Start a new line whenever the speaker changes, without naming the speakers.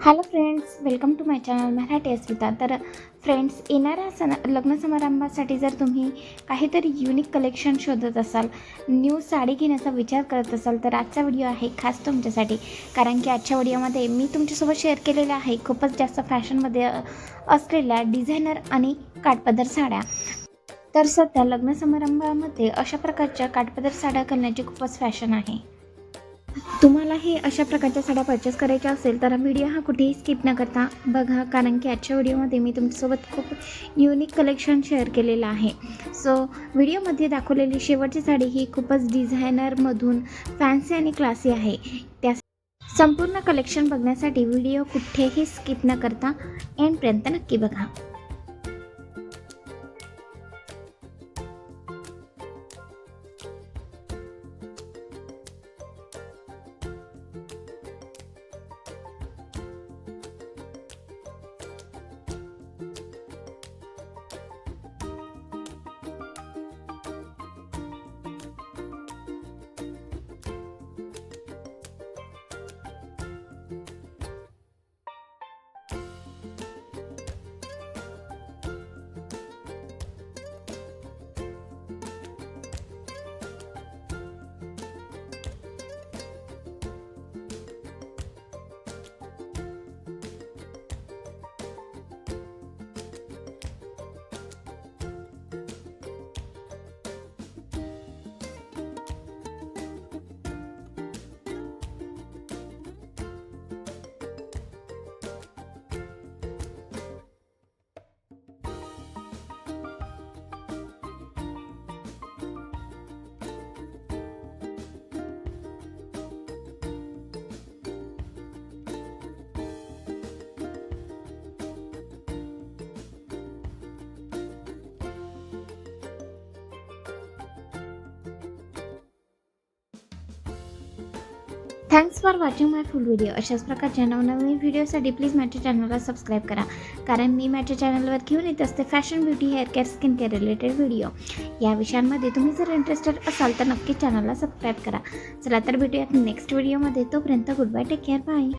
Hello friends welcome to my channel Marathi Asmita तर friends येणाऱ्या सण लग्न समारंभासाठी जर तुम्ही काहीतरी युनिक कलेक्शन शोधत असाल न्यू साडी घेण्याचा विचार करत असाल तर आजचा व्हिडिओ आहे खास तुमच्यासाठी. कारण की आजच्या व्हिडिओमध्ये मी तुमच्यासोबत शेअर केलेल्या आहे खूपच जास्त फॅशनमध्ये असलेल्या डिझायनर आणि काठपदर साड्या. तर सध्या लग्न समारंभामध्ये अशा प्रकारच्या काटपदर साड्या घालण्याची खूपच फॅशन आहे. तुम्हालाही अशा प्रकारच्या साड्या परचेस करायच्या असेल तर व्हिडिओ हा कुठेही स्किप न करता बघा कारण की आजच्या व्हिडिओमध्ये मी तुमच्यासोबत खूप युनिक कलेक्शन शेअर केलेलं आहे. सो व्हिडिओमध्ये दाखवलेली शेवटची साडी ही खूपच डिझायनरमधून फॅन्सी आणि क्लासी आहे. त्या संपूर्ण कलेक्शन बघण्यासाठी व्हिडिओ कुठेही स्किप न करता एंडपर्यंत नक्की बघा. Thanks for watching my full video अशाच प्रकारच्या नवनवीन व्हिडिओसाठी प्लीज माझ्या चॅनलला सबस्क्राईब करा. कारण मी माझ्या चॅनलवर घेऊन येत असते fashion beauty hair care skin care related video या विषयांमध्ये तुम्ही जर इंटरेस्टेड असाल तर नक्की चॅनलला सबस्क्राईब करा. चला तर भेटूयात नेक्स्ट व्हिडिओमध्ये तोपर्यंत good bye take care bye